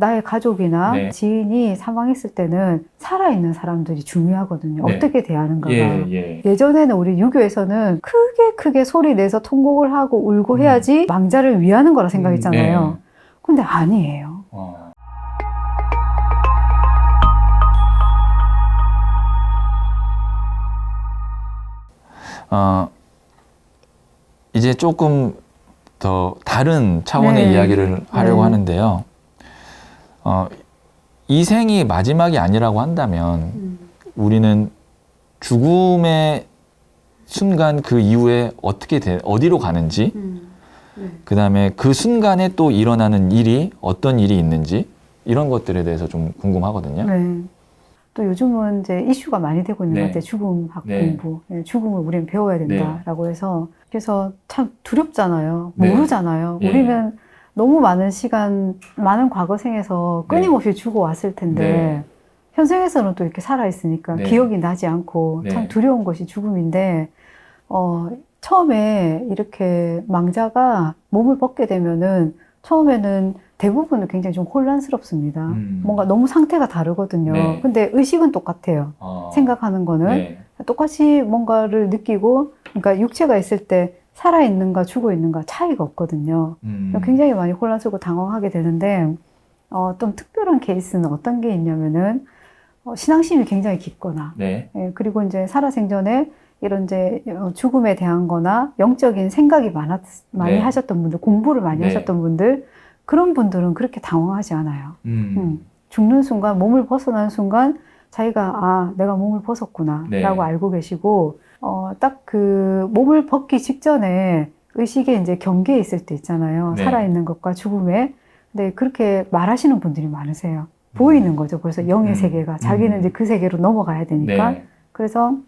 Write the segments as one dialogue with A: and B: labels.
A: 나의 가족이나
B: 네.
A: 지인이 사망했을 때는 살아있는 사람들이 중요하거든요.
B: 네.
A: 어떻게 대하는가가.
B: 예, 예.
A: 예 전에는 우리 유교에서는 크게 크게 소리 내서 통곡을 하고 울고
B: 음.
A: 해야지 망자를 위하는 거라 생각했잖아요.
B: 네.
A: 근데 아니에요.
B: 어.
C: 어, 이제 조금 더 다른 차원의
A: 네.
C: 이야기를 하려고
A: 네.
C: 하는데요. 어, 이 생이 마지막이 아니라고 한다면 우리는 죽음의 순간 그 이후에 어떻게 돼, 어디로 가는지, 그 다음에 그 순간에 또 일어나는 일이 어떤 일이 있는지 이런 것들에 대해서 좀 궁금하거든요.
A: 네. 또 요즘은 이제 이슈가 많이 되고 있는
B: 네.
A: 것 같아요. 죽음학
B: 네.
A: 공부. 예, 죽음을 우리는 배워야 된다라고 해서. 그래서 참 두렵잖아요.
B: 네.
A: 모르잖아요.
B: 예.
A: 우리는 너무 많은 시간, 많은 과거생에서
B: 네.
A: 끊임없이 죽어왔을 텐데,
B: 네.
A: 현생에서는 또 이렇게 살아 있으니까
B: 네.
A: 기억이 나지 않고
B: 네.
A: 참 두려운 것이 죽음인데, 어, 처음에 이렇게 망자가 몸을 벗게 되면은 처음에는 대부분은 굉장히 좀 혼란스럽습니다.
B: 음.
A: 뭔가 너무 상태가 다르거든요.
B: 네.
A: 근데 의식은 똑같아요.
B: 어.
A: 생각하는 거는
B: 네.
A: 똑같이 뭔가를 느끼고, 그러니까 육체가 있을 때 살아있는가 죽어 있는가 차이가 없거든요.
B: 음.
A: 굉장히 많이 혼란스럽고 당황하게 되는데, 어, 좀 특별한 케이스는 어떤 게 있냐면은, 어, 신앙심이 굉장히 깊거나,
B: 네.
A: 예, 그리고 이제 살아생전에 이런 이제 어, 죽음에 대한 거나 영적인 생각이 많았, 많이
B: 네.
A: 하셨던 분들, 공부를 많이
B: 네.
A: 하셨던 분들, 그런 분들은 그렇게 당황하지 않아요.
B: 음.
A: 음, 죽는 순간, 몸을 벗어나는 순간, 자기가, 아, 내가 몸을 벗었구나,
B: 네.
A: 라고 알고 계시고, 어, 딱 그 몸을 벗기 직전에 의식에 이제 경계에 있을 때 있잖아요.
B: 네.
A: 살아있는 것과 죽음에. 근데 그렇게 말하시는 분들이 많으세요. 보이는 거죠. 벌써 영의
B: 음.
A: 세계가. 자기는
B: 음.
A: 이제 그 세계로 넘어가야 되니까.
B: 네.
A: 그래서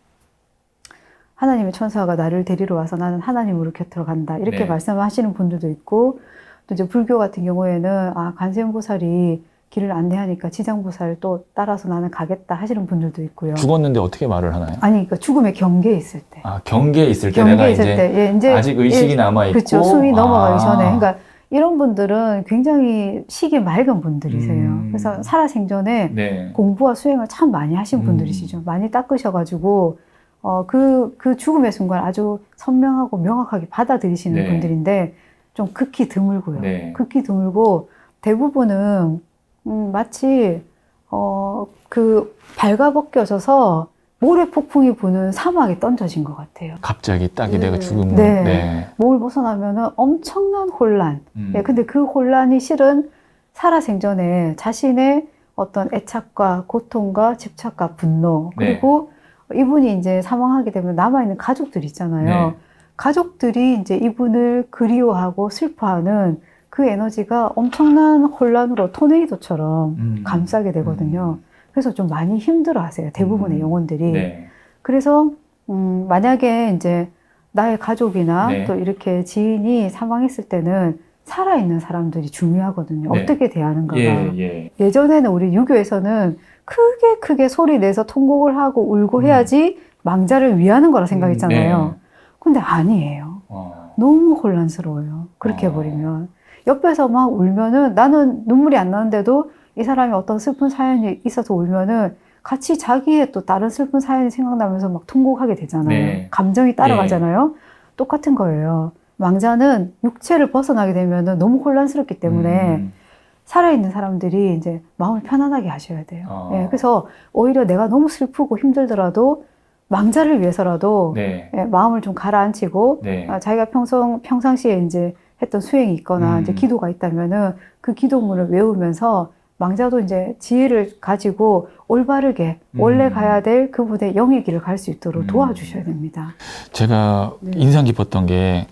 A: 하나님의 천사가 나를 데리러 와서 나는 하나님으로 곁으로 간다. 이렇게
B: 네.
A: 말씀하시는 분들도 있고, 또 이제 불교 같은 경우에는 아, 관세음보살이 길을 안내하니까 지장보살 또 따라서 나는 가겠다 하시는 분들도 있고요.
C: 죽었는데 어떻게 말을 하나요?
A: 아니, 그러니까 죽음의 경계에 있을 때.
C: 아, 경계에 있을 때 내가
A: 경계에 있을
C: 이제
A: 때. 예, 이제
C: 아직 의식이
A: 예,
C: 남아 있고
A: 그렇죠. 숨이 넘어가기
C: 아.
A: 전에. 그러니까 이런 분들은 굉장히 식이 맑은 분들이세요.
B: 음.
A: 그래서 살아생전에
B: 네.
A: 공부와 수행을 참 많이 하신
B: 음.
A: 분들이시죠. 많이 닦으셔가지고, 어, 그, 그 죽음의 순간 아주 선명하고 명확하게 받아들이시는
B: 네.
A: 분들인데, 좀 극히 드물고요.
B: 네.
A: 극히 드물고, 대부분은, 음, 마치, 어, 그, 발가벗겨져서 모래 폭풍이 부는 사막에 던져진 것 같아요.
C: 갑자기 딱이
A: 네.
C: 내가 죽은
A: 네.
C: 거. 네.
A: 몸을 벗어나면은 엄청난 혼란.
B: 음.
A: 예, 근데 그 혼란이 실은 살아생전에 자신의 어떤 애착과 고통과 집착과 분노
B: 네.
A: 그리고 이분이 이제 사망하게 되면 남아 있는 가족들 있잖아요.
B: 네.
A: 가족들이 이제 이분을 그리워하고 슬퍼하는 그 에너지가 엄청난 혼란으로 토네이도처럼
B: 음.
A: 감싸게 되거든요. 그래서 좀 많이 힘들어 하세요. 대부분의
B: 음.
A: 영혼들이.
B: 네.
A: 그래서 음, 만약에 이제 나의 가족이나
B: 네.
A: 또 이렇게 지인이 사망했을 때는 살아있는 사람들이 중요하거든요.
B: 네.
A: 어떻게 대하는가가.
B: 예, 예.
A: 예전에는 우리 유교에서는 크게 크게 소리 내서 통곡을 하고 울고
B: 음.
A: 해야지 망자를 위하는 거라 생각했잖아요.
B: 네.
A: 근데 아니에요.
B: 어.
A: 너무 혼란스러워요. 그렇게
B: 어.
A: 해버리면. 옆에서 막 울면은 나는 눈물이 안 나는데도 이 사람이 어떤 슬픈 사연이 있어서 울면은 같이 자기의 또 다른 슬픈 사연이 생각나면서 막 통곡하게 되잖아요.
B: 네.
A: 감정이 따라가잖아요. 똑같은 거예요. 망자는 육체를 벗어나게 되면은 너무 혼란스럽기 때문에
B: 음.
A: 살아있는 사람들이 이제 마음을 편안하게 하셔야 돼요.
B: 어.
A: 예, 그래서 오히려 내가 너무 슬프고 힘들더라도 망자를 위해서라도
B: 네.
A: 예, 마음을 좀 가라앉히고
B: 네.
A: 아, 자기가 평소 평상시에 이제 했던 수행이 있거나
B: 음.
A: 이제 기도가 있다면은 그 기도문을 외우면서 망자도 이제 지혜를 가지고 올바르게 원래
B: 음.
A: 가야 될 그분의 영의 길을 갈 수 있도록
B: 음.
A: 도와주셔야 됩니다.
C: 제가
A: 네.
C: 인상 깊었던 게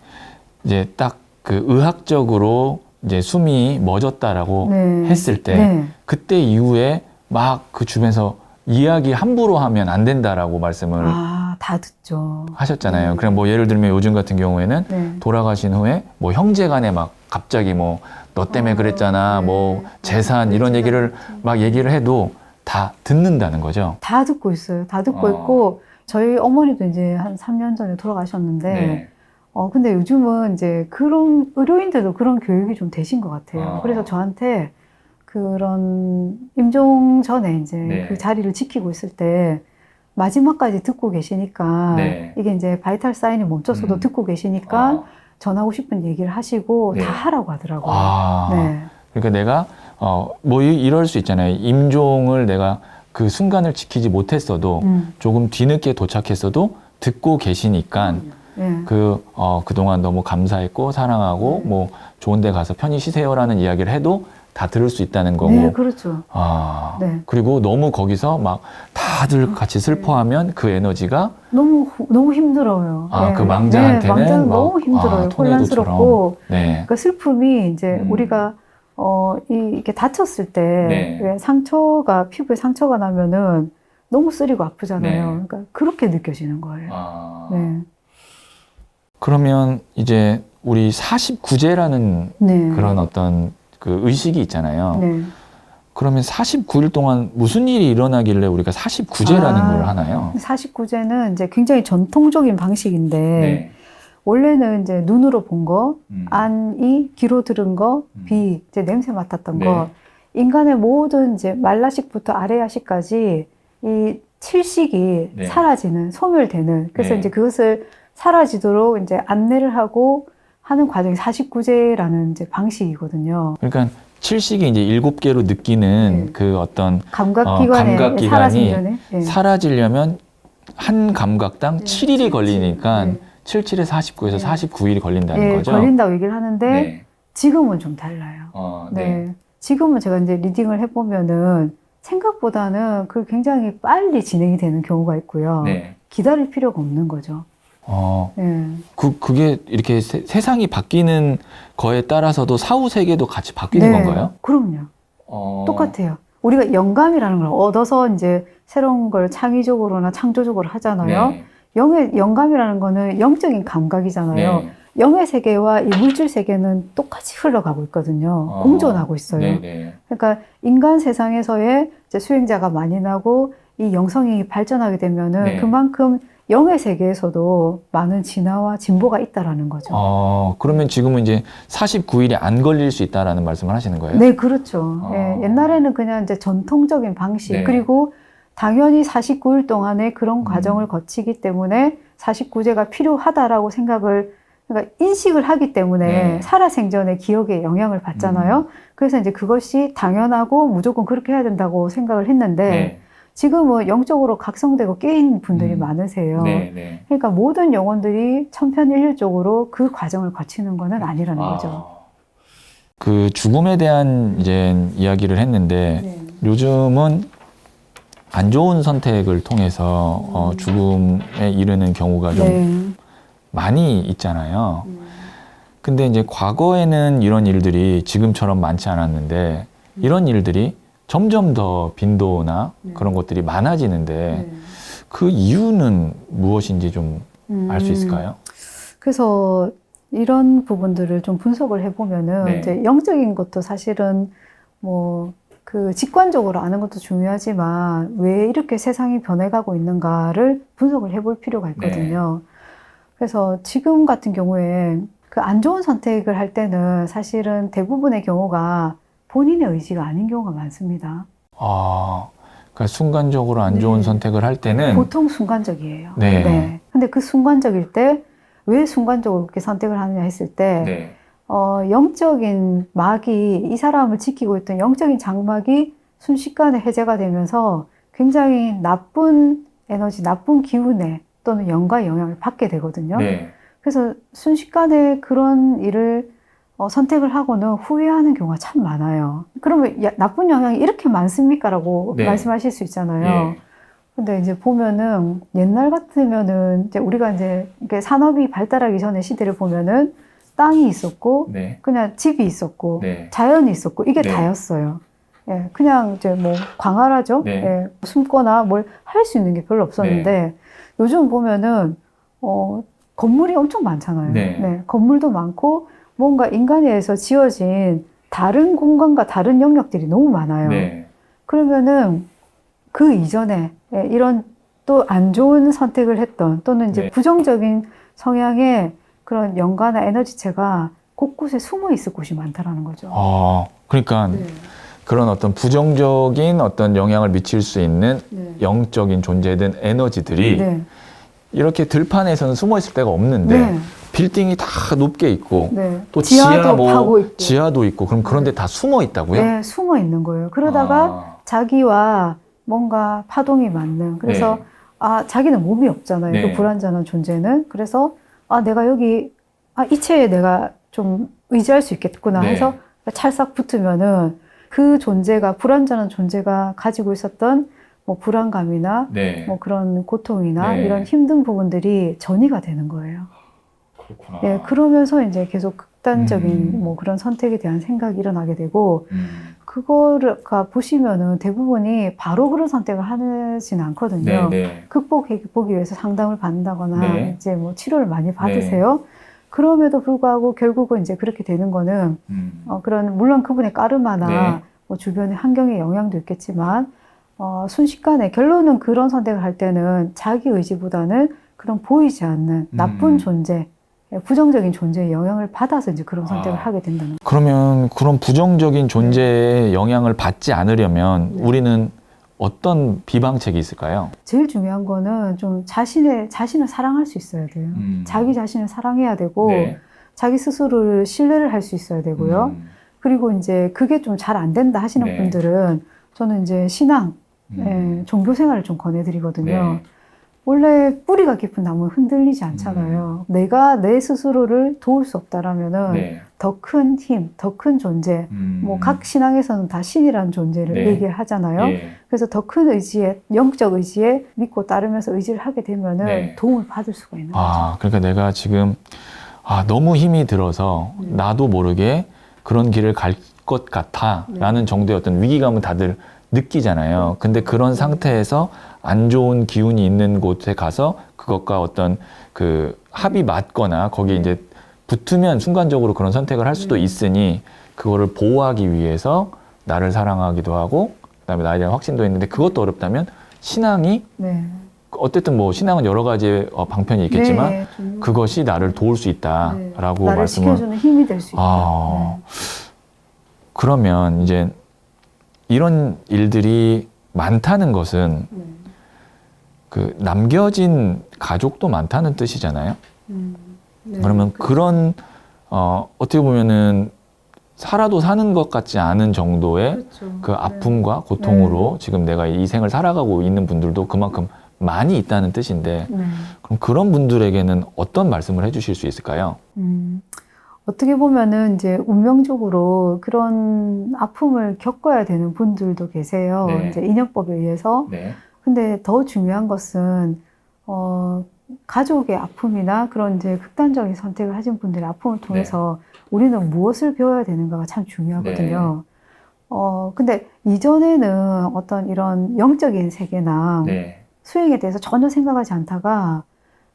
C: 이제 딱 그 의학적으로 이제 숨이 멎었다라고
A: 네.
C: 했을 때
A: 네.
C: 그때 이후에 막 그 주변에서 이야기 함부로 하면 안 된다라고 말씀을
A: 아, 다 듣죠.
C: 하셨잖아요.
A: 네.
C: 그럼 뭐 예를 들면 요즘 같은 경우에는
A: 네.
C: 돌아가신 후에 뭐 형제 간에 막 갑자기 뭐 너 때문에
A: 어,
C: 그랬잖아,
A: 네.
C: 뭐 재산 이런 얘기를 막 얘기를 해도 다 듣는다는 거죠.
A: 다 듣고 있어요. 다 듣고
B: 어.
A: 있고 저희 어머니도 이제 한 3년 전에 돌아가셨는데
B: 네.
A: 어, 근데 요즘은 이제 그런, 의료인들도 그런 교육이 좀 되신 것 같아요.
B: 아.
A: 그래서 저한테 그런 임종 전에 이제
C: 네.
A: 그 자리를 지키고 있을 때 마지막까지 듣고 계시니까
C: 네.
A: 이게 이제 바이탈 사인이 멈췄어도
C: 음.
A: 듣고 계시니까 전하고 싶은 얘기를 하시고
C: 네.
A: 다 하라고 하더라고요.
C: 아,
A: 네.
C: 그러니까 내가 어, 뭐 이- 이럴 수 있잖아요. 임종을 내가 그 순간을 지키지 못했어도
A: 음.
C: 조금 뒤늦게 도착했어도 듣고 계시니까
A: 네.
C: 그, 어, 그동안 너무 감사했고 사랑하고
A: 음.
C: 뭐 좋은 데 가서 편히 쉬세요라는 이야기를 해도 다 들을 수 있다는 거고.
A: 네, 그렇죠.
C: 아,
A: 네.
C: 그리고 너무 거기서 막 다들 같이 슬퍼하면 그 에너지가
A: 너무 후- 너무 힘들어요.
C: 아,
A: 네.
C: 그 망자한테는
A: 네, 망자는
C: 막,
A: 너무 힘들어요.
C: 아,
A: 혼란스럽고
C: 네.
A: 그 슬픔이 이제
C: 음.
A: 우리가 어 이- 이렇게 다쳤을 때
C: 네.
A: 왜 상처가 피부에 상처가 나면은 너무 쓰리고 아프잖아요.
C: 네.
A: 그러니까 그렇게 느껴지는 거예요.
C: 아,
A: 네.
C: 그러면 이제 우리 49제라는
A: 네.
C: 그런 어떤 그 의식이 있잖아요.
A: 네.
C: 그러면 49일 동안 무슨 일이 일어나길래 우리가 49제라는
A: 아.
C: 걸 하나요?
A: 49제는 이제 굉장히 전통적인 방식인데
C: 네.
A: 원래는 이제 눈으로 본 거,
C: 음.
A: 안이 귀로 들은 거,
C: 음.
A: 비 이제 냄새 맡았던
C: 네.
A: 거, 인간의 모든 이제 말라식부터 아래야식까지 이 칠식이
C: 네.
A: 사라지는 소멸되는 그래서
C: 네.
A: 이제 그것을 사라지도록 이제 안내를 하고 하는 과정이 49제라는 이제 방식이거든요.
C: 그러니까 칠식이 이제 일곱 개로 느끼는
A: 네.
C: 그 어떤
A: 감각기관에
C: 어, 감각기관이
A: 사라지기 전에 네.
C: 사라지려면 한 감각당
A: 네.
C: 7일이 걸리니까
A: 네.
C: 77에 49에서
A: 네.
C: 49일이 걸린다는
A: 예,
C: 거죠.
A: 걸린다고 얘기를 하는데
C: 네.
A: 지금은 좀 달라요.
C: 어,
A: 네.
C: 네.
A: 지금은 제가 이제 리딩을 해보면은 생각보다는 그 굉장히 빨리 진행이 되는 경우가 있고요.
C: 네.
A: 기다릴 필요가 없는 거죠.
C: 어,
A: 예.
C: 그, 그게 이렇게 세, 세상이 바뀌는 거에 따라서도 사후 세계도 같이 바뀌는
A: 네,
C: 건가요?
A: 그럼요.
C: 어,
A: 똑같아요. 우리가 영감이라는 걸 얻어서 이제 새로운 걸 창의적으로나 창조적으로 하잖아요.
C: 네.
A: 영의 영감이라는 거는 영적인 감각이잖아요.
C: 네.
A: 영의 세계와 이 물질 세계는 똑같이 흘러가고 있거든요.
C: 어,
A: 공존하고 있어요.
C: 네, 네.
A: 그러니까 인간 세상에서의 수행자가 많이 나고 이 영성이 발전하게 되면은
C: 네.
A: 그만큼 영의 세계에서도 많은 진화와 진보가 있다라는 거죠.
C: 어, 그러면 지금은 이제 49일이 안 걸릴 수 있다라는 말씀을 하시는 거예요?
A: 네, 그렇죠.
C: 어.
A: 예, 옛날에는 그냥 이제 전통적인 방식
C: 네.
A: 그리고 당연히 49일 동안에 그런
C: 음.
A: 과정을 거치기 때문에 49제가 필요하다라고 생각을 그러니까 인식을 하기 때문에
C: 네.
A: 살아생전의 기억에 영향을 받잖아요. 그래서 이제 그것이 당연하고 무조건 그렇게 해야 된다고 생각을 했는데
C: 네.
A: 지금은 영적으로 각성되고 깨인 분들이
C: 음.
A: 많으세요.
C: 네, 네.
A: 그러니까 모든 영혼들이 천편일률적으로 그 과정을 거치는 거는 아니라는
C: 아,
A: 거죠.
C: 그 죽음에 대한 이제 이야기를 했는데
A: 네.
C: 요즘은 안 좋은 선택을 통해서 어,
A: 음.
C: 죽음에 이르는 경우가 좀
A: 네.
C: 많이 있잖아요.
A: 음.
C: 근데 이제 과거에는 이런 일들이 지금처럼 많지 않았는데 이런 일들이 점점 더 빈도나
A: 네.
C: 그런 것들이 많아지는데
A: 네.
C: 그 이유는 무엇인지 좀 알수
A: 음.
C: 있을까요?
A: 그래서 이런 부분들을 좀 분석을 해보면은
C: 네.
A: 이제 영적인 것도 사실은 뭐 그 직관적으로 아는 것도 중요하지만 왜 이렇게 세상이 변해가고 있는가를 분석을 해볼 필요가 있거든요. 그래서 지금 같은 경우에 그 안 좋은 선택을 할 때는 사실은 대부분의 경우가 본인의 의지가 아닌 경우가 많습니다.
C: 아, 그러니까 순간적으로 안 좋은
A: 네.
C: 선택을 할 때는
A: 보통 순간적이에요.
C: 네.
A: 근데 그 순간적일 때 왜 순간적으로 그렇게 선택을 하느냐 했을 때
C: 네.
A: 어, 영적인 막이 이 사람을 지키고 있던 영적인 장막이 순식간에 해제가 되면서 굉장히 나쁜 에너지, 나쁜 기운에 또는 영과 영향을 받게 되거든요.
C: 네.
A: 그래서 순식간에 그런 일을 어, 선택을 하고는 후회하는 경우가 참 많아요. 그러면 야, 나쁜 영향이 이렇게 많습니까?라고
C: 네.
A: 말씀하실 수 있잖아요.
C: 예.
A: 근데 이제 보면은 옛날 같으면은 이제 우리가 이제 이렇게 산업이 발달하기 전에 시대를 보면은 땅이 있었고
C: 네.
A: 그냥 집이 있었고
C: 네.
A: 자연이 있었고 이게
C: 네.
A: 다였어요. 예, 그냥 이제 뭐 광활하죠.
C: 네.
A: 예, 숨거나 뭘 할 수 있는 게 별로 없었는데 요즘 보면은 어 건물이 엄청 많잖아요.
C: 네.
A: 건물도 많고 뭔가 인간에 의해서 지어진 다른 공간과 다른 영역들이 너무 많아요.
C: 네.
A: 그러면은 그 이전에 예, 이런 또 안 좋은 선택을 했던 또는 이제
C: 네.
A: 부정적인 성향의 그런 영가나 에너지체가 곳곳에 숨어 있을 곳이 많다라는 거죠.
C: 아, 그러니까
A: 네.
C: 그런 어떤 부정적인 어떤 영향을 미칠 수 있는
A: 네.
C: 영적인 존재든 에너지들이
A: 네.
C: 이렇게 들판에서는 숨어 있을 데가 없는데
A: 네.
C: 빌딩이 다 높게 있고
A: 네.
C: 또
A: 지하도
C: 지하 뭐
A: 파고 있고.
C: 지하도 있고 그럼 그런데 다 숨어 있다고요?
A: 네, 숨어 있는 거예요. 그러다가
C: 아,
A: 자기와 뭔가 파동이 맞는. 그래서
C: 네.
A: 아 자기는 몸이 없잖아요.
C: 네.
A: 그 불완전한 존재는. 그래서 아 내가 여기 아 이체에 내가 좀 의지할 수 있겠구나
C: 네.
A: 해서 찰싹 붙으면은 그 존재가 불완전한 존재가 가지고 있었던 뭐 불안감이나
C: 네.
A: 뭐 그런 고통이나
C: 네.
A: 이런 힘든 부분들이 전이가 되는 거예요.
C: 그렇구나.
A: 네, 그러면서 이제 계속 극단적인
C: 음.
A: 뭐 그런 선택에 대한 생각이 일어나게 되고
C: 음.
A: 그거가 보시면은 대부분이 바로 그런 선택을 하지는 않거든요.
C: 네, 네.
A: 극복해 보기 위해서 상담을 받는다거나
C: 네.
A: 이제 뭐 치료를 많이 받으세요. 그럼에도 불구하고 결국은 이제 그렇게 되는 거는
C: 음.
A: 어, 그런 물론 그분의 까르마나
C: 네.
A: 뭐 주변의 환경의 영향도 있겠지만 어, 순식간에 결론은 그런 선택을 할 때는 자기 의지보다는 그런 보이지 않는 나쁜
C: 음.
A: 존재, 부정적인 존재의 영향을 받아서 이제 그런 선택을
C: 아.
A: 하게 된다는 거예요.
C: 그러면 그런 부정적인 존재의 영향을 받지 않으려면
A: 네.
C: 우리는 어떤 비방책이 있을까요?
A: 제일 중요한 거는 좀 자신의 자신을 사랑할 수 있어야 돼요.
C: 음.
A: 자기 자신을 사랑해야 되고
C: 네.
A: 자기 스스로를 신뢰를 할 수 있어야 되고요.
C: 음.
A: 그리고 이제 그게 좀 잘 안 된다 하시는
C: 네.
A: 분들은 저는 이제 신앙,
C: 음.
A: 예, 종교 생활을 좀 권해드리거든요.
C: 네.
A: 원래 뿌리가 깊은 나무는 흔들리지 않잖아요. 내가 내 스스로를 도울 수 없다라면은
C: 네.
A: 더큰 힘, 더 큰 존재.
C: 음.
A: 뭐각 신앙에서는 다 신이라는 존재를
C: 네.
A: 얘기를 하잖아요.
C: 예.
A: 그래서 더 큰 의지에 영적 의지에 믿고 따르면서 의지를 하게 되면은
C: 네.
A: 도움을 받을 수가 있는 거죠.
C: 아, 그러니까 내가 지금 아, 너무 힘이 들어서
A: 네.
C: 나도 모르게 그런 길을 갈 것 같아라는 정도의 어떤 위기감을 다들 느끼잖아요. 근데 그런 상태에서 안 좋은 기운이 있는 곳에 가서 그것과 어떤 그 합이 맞거나 거기에
A: 네.
C: 이제 붙으면 순간적으로 그런 선택을 할 수도
A: 네.
C: 있으니 그거를 보호하기 위해서 나를 사랑하기도 하고 그다음에 나에 대한 확신도 있는데 그것도 어렵다면 신앙이
A: 네.
C: 어쨌든 뭐 신앙은 여러 가지 어, 방편이 있겠지만
A: 네, 좀,
C: 그것이 나를 도울 수
A: 네,
C: 있다라고
A: 나를
C: 말씀을
A: 지켜주는 힘이 될 수 있다.
C: 아, 그러면 이제 이런 일들이 많다는 것은
A: 네.
C: 그 남겨진 가족도 많다는 뜻이잖아요.
A: 음, 네.
C: 그러면 그런 어 어떻게 보면은 살아도 사는 것 같지 않은 정도의
A: 그렇죠.
C: 그
A: 네.
C: 아픔과 고통으로 지금 내가 이 생을 살아가고 있는 분들도 그만큼 많이 있다는 뜻인데
A: 네.
C: 그럼 그런 분들에게는 어떤 말씀을 해주실 수 있을까요?
A: 음, 어떻게 보면은 이제 운명적으로 그런 아픔을 겪어야 되는 분들도 계세요.
C: 네.
A: 이제 인연법에 의해서.
C: 네.
A: 근데 더 중요한 것은 어, 가족의 아픔이나 그런 이제 극단적인 선택을 하신 분들의 아픔을 통해서 우리는 무엇을 배워야 되는가가 참 중요하거든요. 어, 근데 이전에는 어떤 이런 영적인 세계나
C: 네.
A: 수행에 대해서 전혀 생각하지 않다가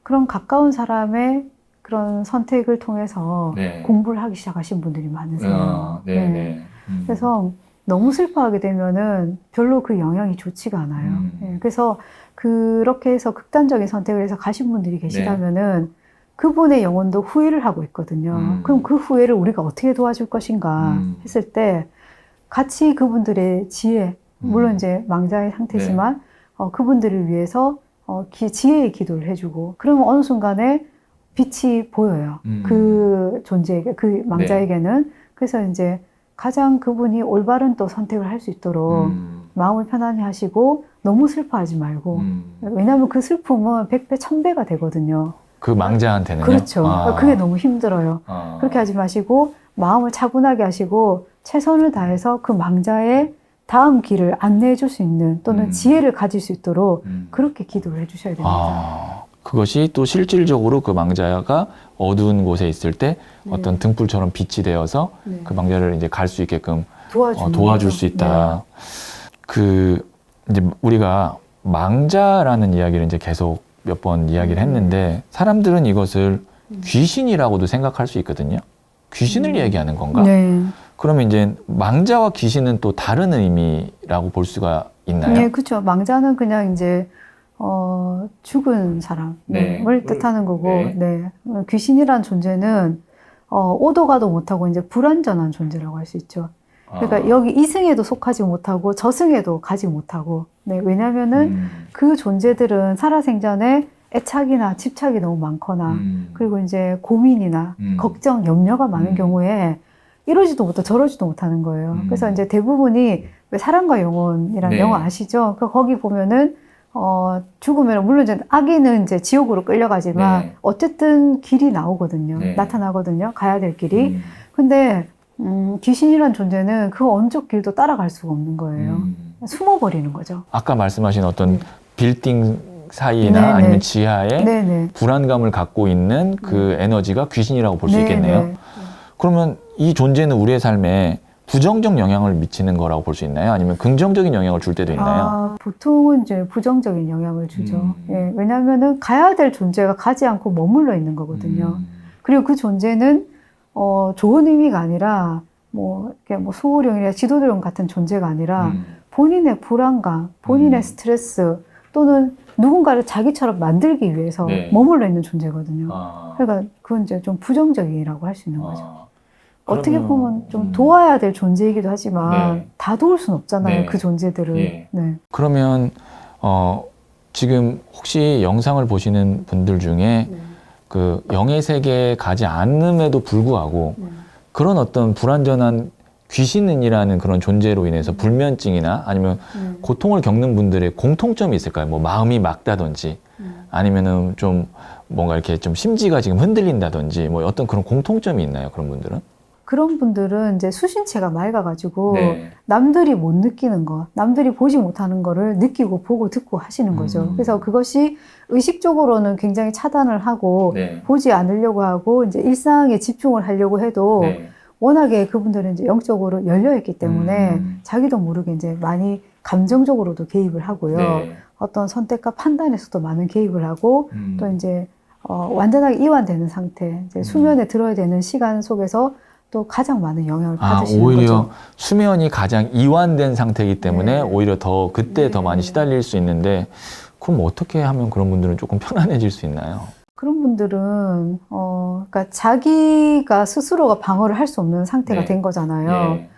A: 그런 가까운 사람의 그런 선택을 통해서
C: 네.
A: 공부를 하기 시작하신 분들이 많으세요.
C: 아, 네, 네. 음.
A: 그래서 너무 슬퍼하게 되면은 별로 그 영향이 좋지가 않아요.
C: 음.
A: 예, 그래서 그렇게 해서 극단적인 선택을 해서 가신 분들이 계시다면은 그분의 영혼도 후회를 하고 있거든요.
C: 음.
A: 그럼 그 후회를 우리가 어떻게 도와줄 것인가
C: 음.
A: 했을 때 같이 그분들의 지혜, 물론
C: 음.
A: 이제 망자의 상태지만 어, 그분들을 위해서 어, 기- 지혜의 기도를 해주고 그러면 어느 순간에 빛이 보여요.
C: 음.
A: 그 존재에게, 그 망자에게는. 그래서 이제 가장 그분이 올바른 또 선택을 할 수 있도록
C: 음.
A: 마음을 편안히 하시고 너무 슬퍼하지 말고.
C: 음.
A: 왜냐하면 그 슬픔은 백배 천배가 되거든요.
C: 그 망자한테는요?
A: 그렇죠.
C: 아.
A: 그게 너무 힘들어요.
C: 아.
A: 그렇게 하지 마시고 마음을 차분하게 하시고 최선을 다해서 그 망자의 다음 길을 안내해 줄 수 있는 또는
C: 음.
A: 지혜를 가질 수 있도록
C: 음.
A: 그렇게 기도를 해 주셔야 됩니다.
C: 아, 그것이 또 실질적으로 그 망자가 어두운 곳에 있을 때
A: 네.
C: 어떤 등불처럼 빛이 되어서
A: 네.
C: 그 망자를 이제 갈 수 있게끔 어, 도와줄. 수 있다. 그 이제 우리가 망자라는 이야기를 이제 계속 몇 번 이야기를
A: 음.
C: 했는데 사람들은 이것을
A: 음.
C: 귀신이라고도 생각할 수 있거든요. 귀신을
A: 음.
C: 얘기하는 건가?
A: 네.
C: 그러면 이제 망자와 귀신은 또 다른 의미라고 볼 수가 있나요?
A: 네, 그렇죠. 망자는 그냥 이제 어, 죽은 사람을
C: 네.
A: 뜻하는 거고,
C: 네.
A: 네. 어, 귀신이란 존재는 어, 오도 가도 못하고 이제 불완전한 존재라고 할 수 있죠. 그러니까
C: 아.
A: 여기 이승에도 속하지 못하고 저승에도 가지 못하고. 네, 왜냐면은
C: 음.
A: 그 존재들은 살아생전에 애착이나 집착이 너무 많거나
C: 음.
A: 그리고 이제 고민이나
C: 음.
A: 걱정, 염려가 많은
C: 음.
A: 경우에 이러지도 못하고 저러지도 못하는 거예요.
C: 음.
A: 그래서 이제 대부분이 왜 사랑과 영혼이라는
C: 네.
A: 영화 아시죠? 그 거기 보면은 어 죽으면 물론 이제 아기는 이제 지옥으로 끌려가지만
C: 네.
A: 어쨌든 길이 나오거든요.
C: 네.
A: 나타나거든요. 가야 될 길이.
C: 음.
A: 근데 음, 귀신이란 존재는 그쪽 길도 따라갈 수가 없는 거예요.
C: 음.
A: 숨어버리는 거죠.
C: 아까 말씀하신 어떤 빌딩 사이나
A: 네,
C: 아니면
A: 네.
C: 지하에
A: 네네.
C: 불안감을 갖고 있는 그 에너지가 귀신이라고 볼 수 있겠네요.
A: 네네.
C: 그러면 이 존재는 우리의 삶에 부정적 영향을 미치는 거라고 볼 수 있나요? 아니면 긍정적인 영향을 줄 때도 있나요?
A: 아, 보통은 이제 부정적인 영향을 주죠.
C: 음.
A: 예, 왜냐하면은 가야 될 존재가 가지 않고 머물러 있는 거거든요.
C: 음.
A: 그리고 그 존재는 어, 좋은 의미가 아니라 뭐 이렇게 뭐 소호령이나 지도령 같은 존재가 아니라
C: 음.
A: 본인의 불안감, 본인의
C: 음.
A: 스트레스 또는 누군가를 자기처럼 만들기 위해서
C: 네.
A: 머물러 있는 존재거든요.
C: 아.
A: 그러니까 그건 이제 좀 부정적이라고 할 수 있는 거죠.
C: 아.
A: 어떻게
C: 그러면,
A: 보면 좀
C: 음.
A: 도와야 될 존재이기도 하지만
C: 네.
A: 다 도울 수는 없잖아요.
C: 네.
A: 그 존재들을.
C: 예.
A: 네.
C: 그러면 어 지금 혹시 영상을 보시는 분들 중에 그 영의 세계에 가지 않음에도 불구하고 그런 어떤 불완전한 귀신이라는 그런 존재로 인해서 불면증이나 아니면
A: 음.
C: 고통을 겪는 분들의 공통점이 있을까요? 뭐 마음이 막다든지
A: 음.
C: 아니면은 좀 뭔가 이렇게 좀 심지가 지금 흔들린다든지 뭐 어떤 그런 공통점이 있나요? 그런 분들은?
A: 그런 분들은 이제 수신체가 맑아가지고
C: 네.
A: 남들이 못 느끼는 거, 남들이 보지 못하는 거를 느끼고 보고 듣고 하시는 거죠.
C: 음.
A: 그래서 그것이 의식적으로는 굉장히 차단을 하고
C: 네.
A: 보지 않으려고 하고 이제 일상에 집중을 하려고 해도
C: 네.
A: 워낙에 그분들은 이제 영적으로 열려 있기 때문에
C: 음.
A: 자기도 모르게 이제 많이 감정적으로도 개입을 하고요.
C: 네.
A: 어떤 선택과 판단에서도 많은 개입을 하고
C: 음.
A: 또 이제 어, 완전하게 이완되는 상태, 이제
C: 음.
A: 수면에 들어야 되는 시간 속에서 또 가장 많은 영향을
C: 아,
A: 받으시는
C: 오히려
A: 거죠.
C: 수면이 가장 이완된 상태이기 때문에
A: 네.
C: 오히려 더 그때 더
A: 네.
C: 많이 시달릴 수 있는데 그럼 어떻게 하면 그런 분들은 조금 편안해질 수 있나요?
A: 그런 분들은 어, 그러니까 자기가 스스로가 방어를 할 수 없는 상태가
C: 네.
A: 된 거잖아요.
C: 예.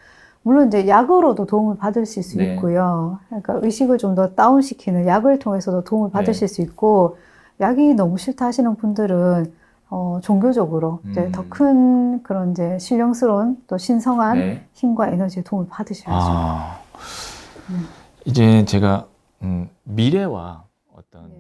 A: 물론 이제 약으로도 도움을 받으실 수
C: 네.
A: 있고요. 그러니까 의식을 좀 더 다운시키는 약을 통해서도 도움을
C: 네.
A: 받으실 수 있고 약이 너무 싫다 하시는 분들은 어, 종교적으로 이제
C: 음.
A: 더 큰 그런 이제 신령스러운 또 신성한
C: 네.
A: 힘과 에너지의 도움을 받으셔야죠.
C: 아,
A: 음.
C: 이제 제가 음, 미래와 어떤
A: 네.